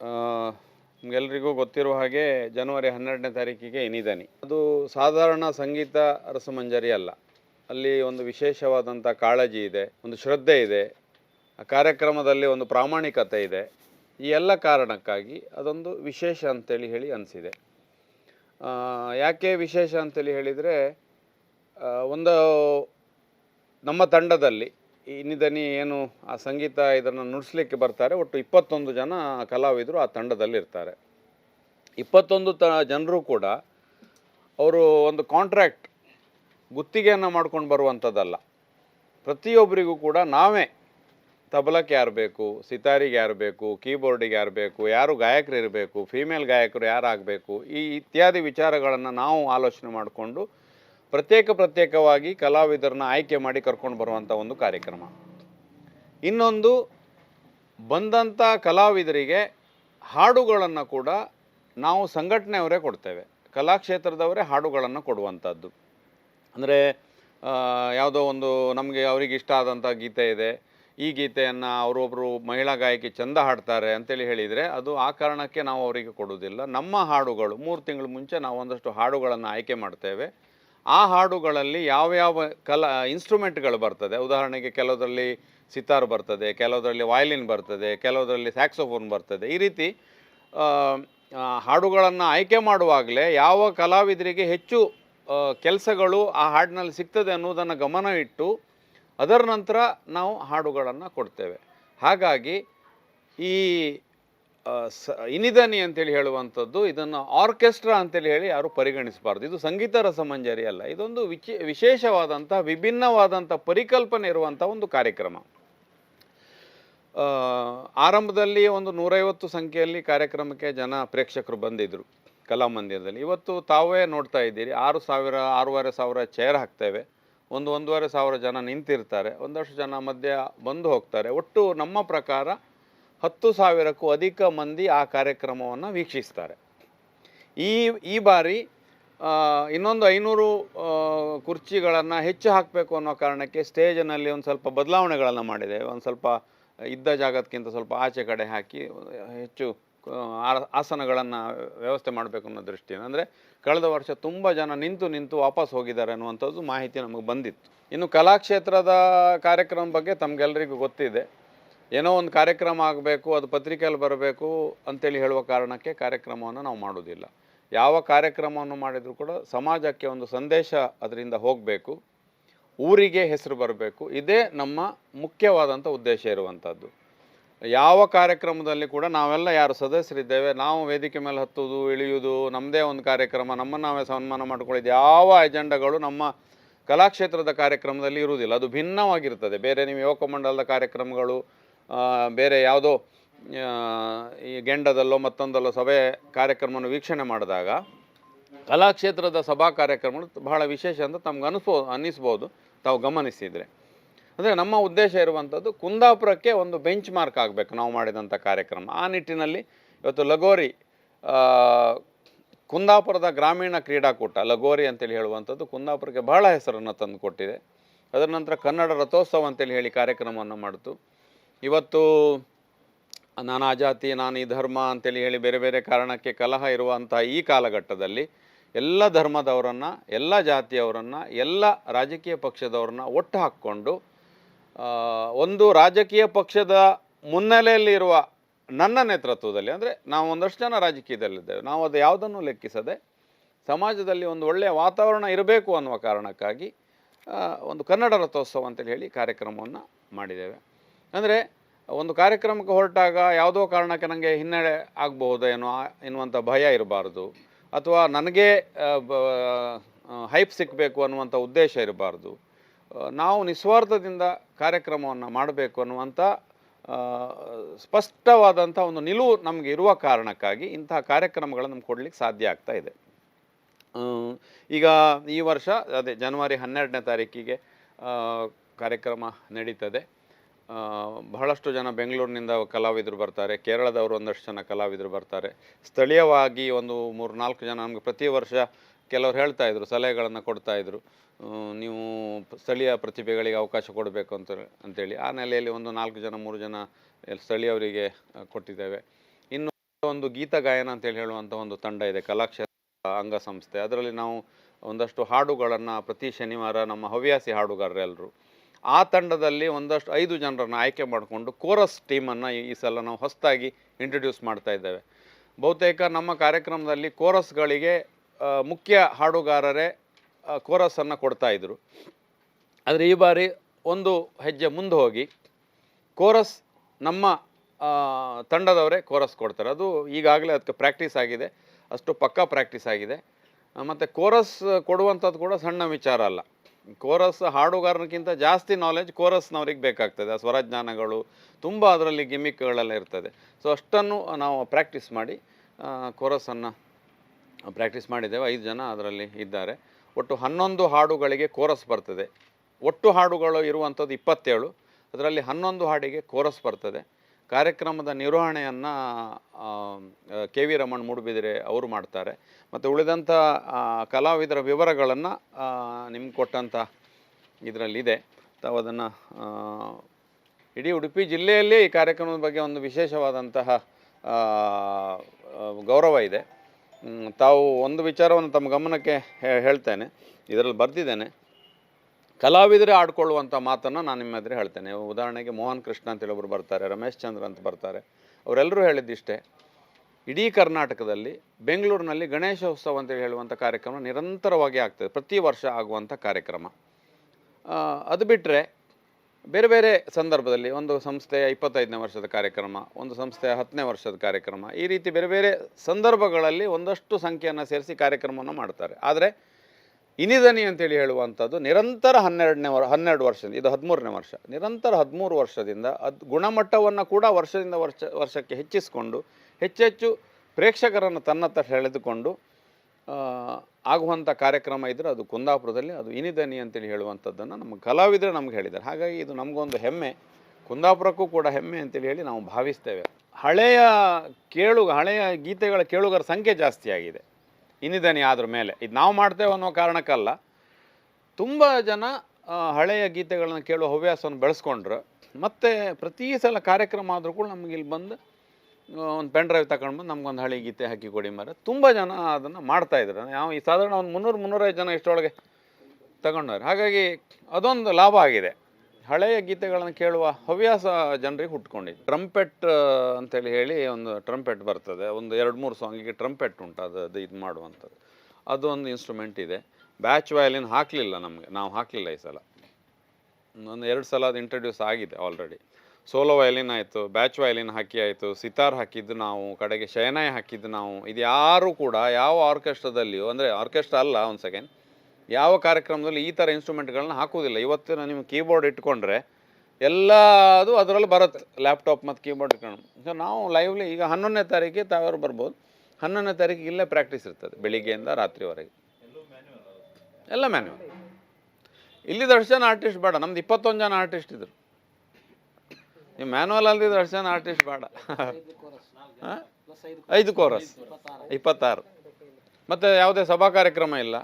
ಆ, ನಿಮ್ಗೆಲ್ರಿಗೂ ಗೊತ್ತಿರುವ ಹಾಗೆ ಜನವರಿ ಹನ್ನೆರಡನೇ ತಾರೀಕಿಗೆ ಇನಿದನಿ. ಅದು ಸಾಧಾರಣ ಸಂಗೀತ ರಸಮಂಜರಿ ಅಲ್ಲ. ಅಲ್ಲಿ ಒಂದು ವಿಶೇಷವಾದಂಥ ಕಾಳಜಿ ಇದೆ ಒಂದು ಶ್ರದ್ಧೆ ಇದೆ ಆ ಕಾರ್ಯಕ್ರಮದಲ್ಲಿ ಒಂದು ಪ್ರಾಮಾಣಿಕತೆ ಇದೆ. ಈ ಎಲ್ಲ ಕಾರಣಕ್ಕಾಗಿ ಅದೊಂದು ವಿಶೇಷ ಅಂತೇಳಿ ಹೇಳಿ ಅನಿಸಿದೆ. ಯಾಕೆ ವಿಶೇಷ ಅಂತೇಳಿ ಹೇಳಿದರೆ ಒಂದು ನಮ್ಮ ತಂಡದಲ್ಲಿ ನಿಧನಿ ಏನು ಆ ಸಂಗೀತ ಇದನ್ನು ನುಡಿಸ್ಲಿಕ್ಕೆ ಬರ್ತಾರೆ, ಒಟ್ಟು ಇಪ್ಪತ್ತೊಂದು ಜನ ಕಲಾವಿದರು ಆ ತಂಡದಲ್ಲಿರ್ತಾರೆ ಇಪ್ಪತ್ತೊಂದು ತ ಜನರು ಕೂಡ ಅವರು ಒಂದು ಕಾಂಟ್ರ್ಯಾಕ್ಟ್ ಗುತ್ತಿಗೆಯನ್ನು ಮಾಡ್ಕೊಂಡು ಬರುವಂಥದ್ದಲ್ಲ ಪ್ರತಿಯೊಬ್ಬರಿಗೂ ಕೂಡ ನಾವೇ ತಬಲಕ್ಕೆ ಯಾರು ಬೇಕು, ಸಿತಾರಿಗೆ ಯಾರು ಬೇಕು, ಕೀಬೋರ್ಡಿಗೆ ಯಾರು ಬೇಕು, ಯಾರು ಗಾಯಕರು ಇರಬೇಕು ಫೀಮೇಲ್ ಗಾಯಕರು ಯಾರು ಆಗಬೇಕು ಈ ಇತ್ಯಾದಿ ವಿಚಾರಗಳನ್ನು ನಾವು ಆಲೋಚನೆ ಮಾಡಿಕೊಂಡು ಪ್ರತ್ಯೇಕ ಪ್ರತ್ಯೇಕವಾಗಿ ಕಲಾವಿದರನ್ನ ಆಯ್ಕೆ ಮಾಡಿ ಕರ್ಕೊಂಡು ಬರುವಂಥ ಒಂದು ಕಾರ್ಯಕ್ರಮ. ಇನ್ನೊಂದು ಬಂದಂಥ ಕಲಾವಿದರಿಗೆ ಹಾಡುಗಳನ್ನು ಕೂಡ ನಾವು ಸಂಘಟನೆಯವರೇ ಕೊಡ್ತೇವೆ. ಕಲಾಕ್ಷೇತ್ರದವರೇ ಹಾಡುಗಳನ್ನು ಕೊಡುವಂಥದ್ದು ಅಂದರೆ ಯಾವುದೋ ಒಂದು ನಮಗೆ ಅವರಿಗೆ ಇಷ್ಟ ಆದಂಥ ಗೀತೆ ಇದೆ. ಈ ಗೀತೆಯನ್ನು ಅವರೊಬ್ಬರು ಮಹಿಳಾ ಗಾಯಕಿ ಚಂದ ಹಾಡ್ತಾರೆ ಅಂತೇಳಿ ಹೇಳಿದರೆ ಅದು ಆ ಕಾರಣಕ್ಕೆ ನಾವು ಅವರಿಗೆ ಕೊಡುವುದಿಲ್ಲ. ನಮ್ಮ ಹಾಡುಗಳು, ಮೂರು ತಿಂಗಳು ಮುಂಚೆ ನಾವು ಒಂದಷ್ಟು ಹಾಡುಗಳನ್ನು ಆಯ್ಕೆ ಮಾಡ್ತೇವೆ. ಆ ಹಾಡುಗಳಲ್ಲಿ ಯಾವ್ಯಾವ ಕಲಾ ಇನ್ಸ್ಟ್ರೂಮೆಂಟ್ಗಳು ಬರ್ತದೆ? ಉದಾಹರಣೆಗೆ ಕೆಲವುದರಲ್ಲಿ ಸಿತಾರ್ ಬರ್ತದೆ, ಕೆಲವುದರಲ್ಲಿ ವಾಯ್ಲಿನ್ ಬರ್ತದೆ, ಕೆಲವುದರಲ್ಲಿ ಸ್ಯಾಕ್ಸೋಫೋನ್ ಬರ್ತದೆ. ಈ ರೀತಿ ಹಾಡುಗಳನ್ನು ಆಯ್ಕೆ ಮಾಡುವಾಗಲೇ ಯಾವ ಕಲಾವಿದರಿಗೆ ಹೆಚ್ಚು ಕೆಲಸಗಳು ಆ ಹಾಡಿನಲ್ಲಿ ಸಿಗ್ತದೆ ಅನ್ನೋದನ್ನು ಗಮನ ಇಟ್ಟು ಅದರ ನಂತರ ನಾವು ಹಾಡುಗಳನ್ನು ಕೊಡ್ತೇವೆ. ಹಾಗಾಗಿ ಈ ಸ, ಇನಿದನಿ ಅಂತೇಳಿ ಹೇಳುವಂಥದ್ದು, ಇದನ್ನು ಆರ್ಕೆಸ್ಟ್ರಾ ಅಂತೇಳಿ ಹೇಳಿ ಯಾರು ಪರಿಗಣಿಸಬಾರ್ದು. ಇದು ಸಂಗೀತ ರಸಮಂಜರಿ ಅಲ್ಲ, ಇದೊಂದು ವಿಚ, ವಿಶೇಷವಾದಂಥ, ವಿಭಿನ್ನವಾದಂಥ ಪರಿಕಲ್ಪನೆ ಇರುವಂಥ ಒಂದು ಕಾರ್ಯಕ್ರಮ. ಆರಂಭದಲ್ಲಿ ಒಂದು ನೂರೈವತ್ತು ಸಂಖ್ಯೆಯಲ್ಲಿ ಕಾರ್ಯಕ್ರಮಕ್ಕೆ ಜನ ಪ್ರೇಕ್ಷಕರು ಬಂದಿದ್ದರು ಕಲಾಮಂದಿರದಲ್ಲಿ ಇವತ್ತು ತಾವೇ ನೋಡ್ತಾ ಇದ್ದೀರಿ, ಆರು ಸಾವಿರ, ಆರೂವರೆ ಸಾವಿರ ಚೇರ್ ಹಾಕ್ತೇವೆ. ಒಂದು, ಒಂದೂವರೆ ಸಾವಿರ ಜನ ನಿಂತಿರ್ತಾರೆ. ಒಂದಷ್ಟು ಜನ ಮಧ್ಯೆ ಬಂದು ಹೋಗ್ತಾರೆ. ಒಟ್ಟು ನಮ್ಮ ಪ್ರಕಾರ ಹತ್ತು ಸಾವಿರಕ್ಕೂ ಅಧಿಕ ಮಂದಿ ಆ ಕಾರ್ಯಕ್ರಮವನ್ನು ವೀಕ್ಷಿಸ್ತಾರೆ. ಈ ಈ ಬಾರಿ ಇನ್ನೊಂದು ಐನೂರು ಕುರ್ಚಿಗಳನ್ನು ಹೆಚ್ಚು ಹಾಕಬೇಕು ಅನ್ನೋ ಕಾರಣಕ್ಕೆ ಸ್ಟೇಜಿನಲ್ಲಿ ಒಂದು ಸ್ವಲ್ಪ ಬದಲಾವಣೆಗಳನ್ನು ಮಾಡಿದೆ. ಒಂದು ಸ್ವಲ್ಪ ಇದ್ದ ಜಾಗಕ್ಕಿಂತ ಸ್ವಲ್ಪ ಆಚೆ ಕಡೆ ಹಾಕಿ ಹೆಚ್ಚು ಆಸನಗಳನ್ನು ವ್ಯವಸ್ಥೆ ಮಾಡಬೇಕು ಅನ್ನೋ ದೃಷ್ಟಿಯಿಂದ. ಅಂದರೆ ಕಳೆದ ವರ್ಷ ತುಂಬ ಜನ ನಿಂತು ನಿಂತು ವಾಪಸ್ ಹೋಗಿದ್ದಾರೆ ಅನ್ನುವಂಥದ್ದು ಮಾಹಿತಿ ನಮಗೆ ಬಂದಿತ್ತು. ಇನ್ನು ಕಲಾಕ್ಷೇತ್ರದ ಕಾರ್ಯಕ್ರಮ ಬಗ್ಗೆ ತಮಗೆಲ್ಲರಿಗೂ ಗೊತ್ತಿದೆ. ಏನೋ ಒಂದು ಕಾರ್ಯಕ್ರಮ ಆಗಬೇಕು, ಅದು ಪತ್ರಿಕೆಯಲ್ಲಿ ಬರಬೇಕು ಅಂತೇಳಿ ಹೇಳುವ ಕಾರಣಕ್ಕೆ ಕಾರ್ಯಕ್ರಮವನ್ನು ನಾವು ಮಾಡೋದಿಲ್ಲ. ಯಾವ ಕಾರ್ಯಕ್ರಮವನ್ನು ಮಾಡಿದರೂ ಕೂಡ ಸಮಾಜಕ್ಕೆ ಒಂದು ಸಂದೇಶ ಅದರಿಂದ ಹೋಗಬೇಕು. ಊರಿಗೆ ಹೆಸರು ಬರಬೇಕು. ಇದೇ ನಮ್ಮ ಮುಖ್ಯವಾದಂಥ ಉದ್ದೇಶ ಇರುವಂಥದ್ದು. ಯಾವ ಕಾರ್ಯಕ್ರಮದಲ್ಲಿ ಕೂಡ ನಾವೆಲ್ಲ ಯಾರು ಸದಸ್ಯರಿದ್ದೇವೆ, ನಾವು ವೇದಿಕೆ ಮೇಲೆ ಹತ್ತುವುದು, ಇಳಿಯುವುದು, ನಮ್ಮದೇ ಒಂದು ಕಾರ್ಯಕ್ರಮ, ನಮ್ಮನ್ನು ನಾವೇ ಸನ್ಮಾನ ಮಾಡ್ಕೊಳ್ಳೋದು ಯಾವ ಅಜೆಂಡಗಳು ನಮ್ಮ ಕಲಾಕ್ಷೇತ್ರದ ಕಾರ್ಯಕ್ರಮದಲ್ಲಿ ಇರುವುದಿಲ್ಲ. ಅದು ಭಿನ್ನವಾಗಿರ್ತದೆ. ಬೇರೆ ನೀವು ಯುವಕ ಮಂಡಲದ ಕಾರ್ಯಕ್ರಮಗಳು ಬೇರೆ ಯಾವುದೋ ಈ ಗೆಂಡದಲ್ಲೋ ಮತ್ತೊಂದಲ್ಲೋ ಸಭೆ ಕಾರ್ಯಕ್ರಮವನ್ನು ವೀಕ್ಷಣೆ ಮಾಡಿದಾಗ ಕಲಾಕ್ಷೇತ್ರದ ಸಭಾ ಕಾರ್ಯಕ್ರಮಗಳು ಬಹಳ ವಿಶೇಷ ಅಂತ ತಮ್ಗೆ ಅನಿಸ್ಬೋ, ಅನ್ನಿಸ್ಬೋದು, ತಾವು ಗಮನಿಸಿದರೆ. ಅಂದರೆ ನಮ್ಮ ಉದ್ದೇಶ ಇರುವಂಥದ್ದು ಕುಂದಾಪುರಕ್ಕೆ ಒಂದು ಬೆಂಚ್ ಮಾರ್ಕ್ ಆಗಬೇಕು ನಾವು ಮಾಡಿದಂಥ ಕಾರ್ಯಕ್ರಮ. ಆ ನಿಟ್ಟಿನಲ್ಲಿ ಇವತ್ತು ಲಗೋರಿ ಕುಂದಾಪುರದ ಗ್ರಾಮೀಣ ಕ್ರೀಡಾಕೂಟ, ಲಗೋರಿ ಅಂತೇಳಿ ಹೇಳುವಂಥದ್ದು ಕುಂದಾಪುರಕ್ಕೆ ಬಹಳ ಹೆಸರನ್ನು ತಂದು ಕೊಟ್ಟಿದೆ. ಅದರ ನಂತರ ಕನ್ನಡ ರಥೋತ್ಸವ ಅಂತೇಳಿ ಹೇಳಿ ಕಾರ್ಯಕ್ರಮವನ್ನು ಮಾಡಿತು. ಇವತ್ತು ನಾನು ಜಾತಿ, ನಾನು ಈ ಧರ್ಮ ಅಂತೇಳಿ ಹೇಳಿ ಬೇರೆ ಬೇರೆ ಕಾರಣಕ್ಕೆ ಕಲಹ ಇರುವಂಥ ಈ ಕಾಲಘಟ್ಟದಲ್ಲಿ ಎಲ್ಲ ಧರ್ಮದವರನ್ನು, ಎಲ್ಲ ಜಾತಿಯವರನ್ನು, ಎಲ್ಲ ರಾಜಕೀಯ ಪಕ್ಷದವ್ರನ್ನ ಒಟ್ಟು ಹಾಕ್ಕೊಂಡು ಒಂದು ರಾಜಕೀಯ ಪಕ್ಷದ ಮುನ್ನೆಲೆಯಲ್ಲಿರುವ ನನ್ನ ನೇತೃತ್ವದಲ್ಲಿ, ಅಂದರೆ ನಾವು ಒಂದಷ್ಟು ಜನ ರಾಜಕೀಯದಲ್ಲಿದ್ದೇವೆ ನಾವು ಅದು ಯಾವುದನ್ನು ಲೆಕ್ಕಿಸದೆ ಸಮಾಜದಲ್ಲಿ ಒಂದು ಒಳ್ಳೆಯ ವಾತಾವರಣ ಇರಬೇಕು ಅನ್ನುವ ಕಾರಣಕ್ಕಾಗಿ ಒಂದು ಕನ್ನಡ ರಥೋತ್ಸವ ಅಂತೇಳಿ ಹೇಳಿ ಕಾರ್ಯಕ್ರಮವನ್ನು ಮಾಡಿದ್ದೇವೆ. ಅಂದರೆ ಒಂದು ಕಾರ್ಯಕ್ರಮಕ್ಕೆ ಹೊರಟಾಗ ಯಾವುದೋ ಕಾರಣಕ್ಕೆ ನನಗೆ ಹಿನ್ನಡೆ ಆಗಬಹುದೇನೋ ಎನ್ನುವಂಥ ಭಯ ಇರಬಾರ್ದು. ಅಥವಾ ನನಗೆ ಹೈಪ್ ಸಿಕ್ಕಬೇಕು ಅನ್ನುವಂಥ ಉದ್ದೇಶ ಇರಬಾರ್ದು. ನಾವು ನಿಸ್ವಾರ್ಥದಿಂದ ಕಾರ್ಯಕ್ರಮವನ್ನು ಮಾಡಬೇಕು ಅನ್ನುವಂಥ ಸ್ಪಷ್ಟವಾದಂಥ ಒಂದು ನಿಲುವು ನಮಗೆ ಇರುವ ಕಾರಣಕ್ಕಾಗಿ ಇಂತಹ ಕಾರ್ಯಕ್ರಮಗಳನ್ನು ನಮ್ಗೆ ಕೊಡಲಿಕ್ಕೆ ಸಾಧ್ಯ ಆಗ್ತಾ ಇದೆ. ಈಗ ಈ ವರ್ಷ, ಅದೇ, ಜನವರಿ ಹನ್ನೆರಡನೇ ತಾರೀಕಿಗೆ ಕಾರ್ಯಕ್ರಮ ನಡೀತದೆ. ಬಹಳಷ್ಟು ಜನ ಬೆಂಗಳೂರಿನಿಂದ ಕಲಾವಿದರು ಬರ್ತಾರೆ, ಕೇರಳದವರು ಒಂದಷ್ಟು ಜನ ಕಲಾವಿದರು ಬರ್ತಾರೆ. ಸ್ಥಳೀಯವಾಗಿ ಒಂದು ಮೂರು ನಾಲ್ಕು ಜನ, ನಮಗೆ ಪ್ರತಿ ವರ್ಷ ಕೆಲವರು ಹೇಳ್ತಾ ಇದ್ರು, ಸಲಹೆಗಳನ್ನು ಕೊಡ್ತಾ ಇದ್ರು. ನೀವು ಸ್ಥಳೀಯ ಪ್ರತಿಭೆಗಳಿಗೆ ಅವಕಾಶ ಕೊಡಬೇಕು ಅಂತ, ಅಂತೇಳಿ. ಆ ನೆಲೆಯಲ್ಲಿ ಒಂದು ನಾಲ್ಕು ಜನ, ಮೂರು ಜನ ಸ್ಥಳೀಯವರಿಗೆ ಕೊಟ್ಟಿದ್ದೇವೆ. ಇನ್ನು ಒಂದು ಗೀತ ಗಾಯನ ಅಂತೇಳಿ ಹೇಳುವಂಥ ಒಂದು ತಂಡ ಇದೆ, ಕಲಾಕ್ಷೇತ್ರ ಅಂಗಸಂಸ್ಥೆ. ಅದರಲ್ಲಿ ನಾವು ಒಂದಷ್ಟು ಹಾಡುಗಳನ್ನು ಪ್ರತಿ ಶನಿವಾರ ನಮ್ಮ ಹವ್ಯಾಸಿ ಹಾಡುಗಾರರೆಲ್ಲರೂ ಆ ತಂಡದಲ್ಲಿ ಒಂದಷ್ಟು ಐದು ಜನರನ್ನು ಆಯ್ಕೆ ಮಾಡಿಕೊಂಡು ಕೋರಸ್ ಟೀಮನ್ನು ಈ ಸಲ ನಾವು ಹೊಸದಾಗಿ ಇಂಟ್ರಡ್ಯೂಸ್ ಮಾಡ್ತಾ ಇದ್ದೇವೆ. ಬಹುತೇಕ ನಮ್ಮ ಕಾರ್ಯಕ್ರಮದಲ್ಲಿ ಕೋರಸ್ಗಳಿಗೆ ಮುಖ್ಯ ಹಾಡುಗಾರರೇ ಕೋರಸನ್ನು ಕೊಡ್ತಾ ಇದ್ದರು ಆದರೆ ಈ ಬಾರಿ ಒಂದು ಹೆಜ್ಜೆ ಮುಂದೆ ಹೋಗಿ ಕೋರಸ್ ನಮ್ಮ ತಂಡದವರೇ ಕೋರಸ್ ಕೊಡ್ತಾರೆ. ಅದು ಈಗಾಗಲೇ ಅದಕ್ಕೆ ಪ್ರಾಕ್ಟೀಸ್ ಆಗಿದೆ. ಅಷ್ಟು ಪಕ್ಕಾ ಪ್ರಾಕ್ಟೀಸ್ ಆಗಿದೆ. ಮತ್ತು ಕೋರಸ್ ಕೊಡುವಂಥದ್ದು ಕೂಡ ಸಣ್ಣ ವಿಚಾರ ಅಲ್ಲ. ಕೋರಸ್ ಹಾಡುಗಾರನಕ್ಕಿಂತ ಜಾಸ್ತಿ ನಾಲೆಜ್ ಕೋರಸ್ನವ್ರಿಗೆ ಬೇಕಾಗ್ತದೆ. ಆ ಸ್ವರಜ್ಞಾನಗಳು ತುಂಬ ಅದರಲ್ಲಿ ಗಿಮಿಕ್ಗಳೆಲ್ಲ ಇರ್ತದೆ. ಸೊ ಅಷ್ಟನ್ನು ನಾವು ಪ್ರಾಕ್ಟೀಸ್ ಮಾಡಿ ಕೋರಸನ್ನು ಪ್ರಾಕ್ಟೀಸ್ ಮಾಡಿದ್ದೇವೆ. ಐದು ಜನ ಅದರಲ್ಲಿ ಇದ್ದಾರೆ. ಒಟ್ಟು ಹನ್ನೊಂದು ಹಾಡುಗಳಿಗೆ ಕೋರಸ್ ಬರ್ತದೆ. ಒಟ್ಟು ಹಾಡುಗಳು ಇರುವಂಥದ್ದು ಇಪ್ಪತ್ತೇಳು. ಅದರಲ್ಲಿ ಹನ್ನೊಂದು ಹಾಡಿಗೆ ಕೋರಸ್ ಬರ್ತದೆ. ಕಾರ್ಯಕ್ರಮದ ನಿರ್ವಹಣೆಯನ್ನು ಕೆ ವಿ ರಮಣ್ ಮೂಡುಬಿದಿರೆ ಅವರು ಮಾಡ್ತಾರೆ. ಮತ್ತು ಉಳಿದಂಥ ಕಲಾವಿದರ ವಿವರಗಳನ್ನು ನಿಮ್ಗೆ ಕೊಟ್ಟಂಥ ಇದರಲ್ಲಿದೆ. ತಾವು ಅದನ್ನು ಇಡೀ ಉಡುಪಿ ಜಿಲ್ಲೆಯಲ್ಲೇ ಈ ಕಾರ್ಯಕ್ರಮದ ಬಗ್ಗೆ ಒಂದು ವಿಶೇಷವಾದಂತಹ ಗೌರವ ಇದೆ. ತಾವು ಒಂದು ವಿಚಾರವನ್ನು ತಮ್ಮ ಗಮನಕ್ಕೆ ಹೇಳ್ತೇನೆ. ಇದರಲ್ಲಿ ಬರೆದಿದ್ದೇನೆ. ಕಲಾವಿದರೇ ಆಡ್ಕೊಳ್ಳುವಂಥ ಮಾತನ್ನು ನಾನು ನಿಮ್ಮ ಎದುರು ಹೇಳ್ತೇನೆ. ಉದಾಹರಣೆಗೆ ಮೋಹನ್ ಕೃಷ್ಣ ಅಂತೇಳಿ ಒಬ್ಬರು ಬರ್ತಾರೆ, ರಮೇಶ್ ಚಂದ್ರ ಅಂತ ಬರ್ತಾರೆ. ಅವರೆಲ್ಲರೂ ಹೇಳಿದ್ದಿಷ್ಟೇ, ಇಡೀ ಕರ್ನಾಟಕದಲ್ಲಿ ಬೆಂಗಳೂರಿನಲ್ಲಿ ಗಣೇಶೋತ್ಸವ ಅಂತೇಳಿ ಹೇಳುವಂಥ ಕಾರ್ಯಕ್ರಮ ನಿರಂತರವಾಗಿ ಆಗ್ತದೆ, ಪ್ರತಿ ವರ್ಷ ಆಗುವಂಥ ಕಾರ್ಯಕ್ರಮ. ಅದು ಬಿಟ್ಟರೆ ಬೇರೆ ಬೇರೆ ಸಂದರ್ಭದಲ್ಲಿ ಒಂದು ಸಂಸ್ಥೆಯ ಇಪ್ಪತ್ತೈದನೇ ವರ್ಷದ ಕಾರ್ಯಕ್ರಮ, ಒಂದು ಸಂಸ್ಥೆಯ ಹತ್ತನೇ ವರ್ಷದ ಕಾರ್ಯಕ್ರಮ, ಈ ರೀತಿ ಬೇರೆ ಬೇರೆ ಸಂದರ್ಭಗಳಲ್ಲಿ ಒಂದಷ್ಟು ಸಂಖ್ಯೆಯನ್ನು ಸೇರಿಸಿ ಕಾರ್ಯಕ್ರಮವನ್ನು ಮಾಡ್ತಾರೆ. ಆದರೆ ಇನಿದನಿ ಅಂತೇಳಿ ಹೇಳುವಂಥದ್ದು ನಿರಂತರ ಹನ್ನೆರಡನೇ ವರ್, ಹನ್ನೆರಡು ವರ್ಷದಿಂದ, ಇದು ಹದಿಮೂರನೇ ವರ್ಷ. ನಿರಂತರ ಹದಿಮೂರು ವರ್ಷದಿಂದ ಅದು ಗುಣಮಟ್ಟವನ್ನು ಕೂಡ ವರ್ಷದಿಂದ ವರ್ಷ, ವರ್ಷಕ್ಕೆ ಹೆಚ್ಚಿಸಿಕೊಂಡು ಹೆಚ್ಚೆಚ್ಚು ಪ್ರೇಕ್ಷಕರನ್ನು ತನ್ನತ್ತ ಸೆಳೆದುಕೊಂಡು ಆಗುವಂಥ ಕಾರ್ಯಕ್ರಮ ಇದ್ದರೆ ಅದು ಕುಂದಾಪುರದಲ್ಲಿ ಅದು ಇನಿದನಿ ಅಂತೇಳಿ ಹೇಳುವಂಥದ್ದನ್ನು ನಮ್ಮ ಕಲಾವಿದರು ನಮ್ಗೆ ಹೇಳಿದ್ದಾರೆ. ಹಾಗಾಗಿ ಇದು ನಮಗೊಂದು ಹೆಮ್ಮೆ. ಕುಂದಾಪುರಕ್ಕೂ ಕೂಡ ಹೆಮ್ಮೆ ಅಂತೇಳಿ ಹೇಳಿ ನಾವು ಭಾವಿಸ್ತೇವೆ. ಹಳೆಯ ಕೇಳುಗ ಹಳೆಯ ಗೀತೆಗಳ ಕೇಳುಗರ ಸಂಖ್ಯೆ ಜಾಸ್ತಿ ಆಗಿದೆ. ಇನಿದನಿ ಆದ್ರ ಮೇಲೆ. ಇದು ನಾವು ಮಾಡ್ತೇವೆ ಅನ್ನೋ ಕಾರಣಕ್ಕಲ್ಲ, ತುಂಬ ಜನ ಹಳೆಯ ಗೀತೆಗಳನ್ನು ಕೇಳುವ ಹವ್ಯಾಸವನ್ನು ಬೆಳೆಸ್ಕೊಂಡ್ರು. ಮತ್ತು ಪ್ರತಿ ಸಲ ಕಾರ್ಯಕ್ರಮ ಆದರೂ ಕೂಡ ನಮ್ಗೆ ಇಲ್ಲಿ ಬಂದು ಒಂದು ಪೆನ್ ಡ್ರೈವ್ ತಗೊಂಡು ಬಂದು ನಮ್ಗೊಂದು ಹಳೆ ಗೀತೆ ಹಾಕಿ ಕೊಡಿ ಮರ. ತುಂಬ ಜನ ಅದನ್ನು ಮಾಡ್ತಾ ಇದ್ರು. ನಾವು ಈ ಸಾಧಾರಣ ಒಂದು ಮುನ್ನೂರು ಮುನ್ನೂರೈದು ಜನ ಇಷ್ಟರೊಳಗೆ ತಗೊಂಡವ್ರು. ಹಾಗಾಗಿ ಅದೊಂದು ಲಾಭ ಆಗಿದೆ. ಹಳೆಯ ಗೀತೆಗಳನ್ನು ಕೇಳುವ ಹವ್ಯಾಸ ಜನರಿಗೆ ಹುಟ್ಕೊಂಡಿದೆ. ಟ್ರಂಪೆಟ್ ಅಂತೇಳಿ ಹೇಳಿ ಒಂದು ಟ್ರಂಪೆಟ್ ಬರ್ತದೆ. ಒಂದು ಎರಡು ಮೂರು ಸಾಂಗಿಗೆ ಟ್ರಂಪೆಟ್ ಉಂಟು. ಅದು ಅದು ಇದು ಮಾಡುವಂಥದ್ದು. ಅದು ಒಂದು ಇನ್ಸ್ಟ್ರೂಮೆಂಟ್ ಇದೆ. ಬ್ಯಾಚ್ ವಯಲಿನ್ ಹಾಕಲಿಲ್ಲ ನಮಗೆ. ನಾವು ಹಾಕಲಿಲ್ಲ ಈ ಸಲ. ಒಂದು ಎರಡು ಸಲ ಅದು ಇಂಟ್ರಡ್ಯೂಸ್ ಆಗಿದೆ ಆಲ್ರೆಡಿ ಸೋಲೋ ವಯಲಿನ್ ಆಯಿತು ಬ್ಯಾಚ್ ವಯಲಿನ್ ಹಾಕಿ ಆಯಿತು ಸಿತಾರ್ ಹಾಕಿದ್ದು ನಾವು, ಕಡೆಗೆ ಶಯನಾಯಿ ಹಾಕಿದ್ದು ನಾವು ಇದು ಯಾರು ಕೂಡ ಯಾವ ಆರ್ಕೆಸ್ಟ್ರಾದಲ್ಲಿಯೂ ಅಂದರೆ ಆರ್ಕೆಸ್ಟ್ರಾ ಅಲ್ಲ, ಒಂದು ಸೆಕೆಂಡ್ ಯಾವ ಕಾರ್ಯಕ್ರಮದಲ್ಲಿ ಈ ಥರ ಇನ್ಸ್ಟ್ರೂಮೆಂಟ್ಗಳನ್ನ ಹಾಕುವುದಿಲ್ಲ. ಇವತ್ತಿನ ನಿಮ್ಮ ಕೀಬೋರ್ಡ್ ಇಟ್ಕೊಂಡ್ರೆ ಎಲ್ಲದು ಅದರಲ್ಲಿ ಬರುತ್ತೆ ಲ್ಯಾಪ್ಟಾಪ್ ಮತ್ತು ಕೀಬೋರ್ಡ್ ಇಟ್ಕೊಂಡು. ಸೊ ನಾವು ಲೈವ್ಲಿ ಈಗ ಹನ್ನೊಂದನೇ ತಾರೀಕಿಗೆ ತಾವ್ಯಾರು ಬರ್ಬೋದು. ಹನ್ನೊಂದನೇ ತಾರೀಕಿಗೆ ಇಲ್ಲೇ ಪ್ರಾಕ್ಟೀಸ್ ಇರ್ತದೆ, ಬೆಳಿಗ್ಗೆಯಿಂದ ರಾತ್ರಿವರೆಗೆ. ಎಲ್ಲ ಮ್ಯಾನ್ಯುವಲ್ ಇಲ್ಲಿ ಅಷ್ಟು ಜನ ಆರ್ಟಿಸ್ಟ್ ಬೇಡ, ನಮ್ದು ಇಪ್ಪತ್ತೊಂದು ಜನ ಆರ್ಟಿಸ್ಟ್ ಇದ್ರು. ನೀವು ಮ್ಯಾನುವಲ್ ಅಲ್ದಿದ್ದು ಅಷ್ಟು ಜನ ಆರ್ಟಿಸ್ಟ್ ಬೇಡ? ಐದು ಕೋರಸ್ ಇಪ್ಪತ್ತಾರು. ಮತ್ತು ಯಾವುದೇ ಸಭಾ ಕಾರ್ಯಕ್ರಮ ಇಲ್ಲ.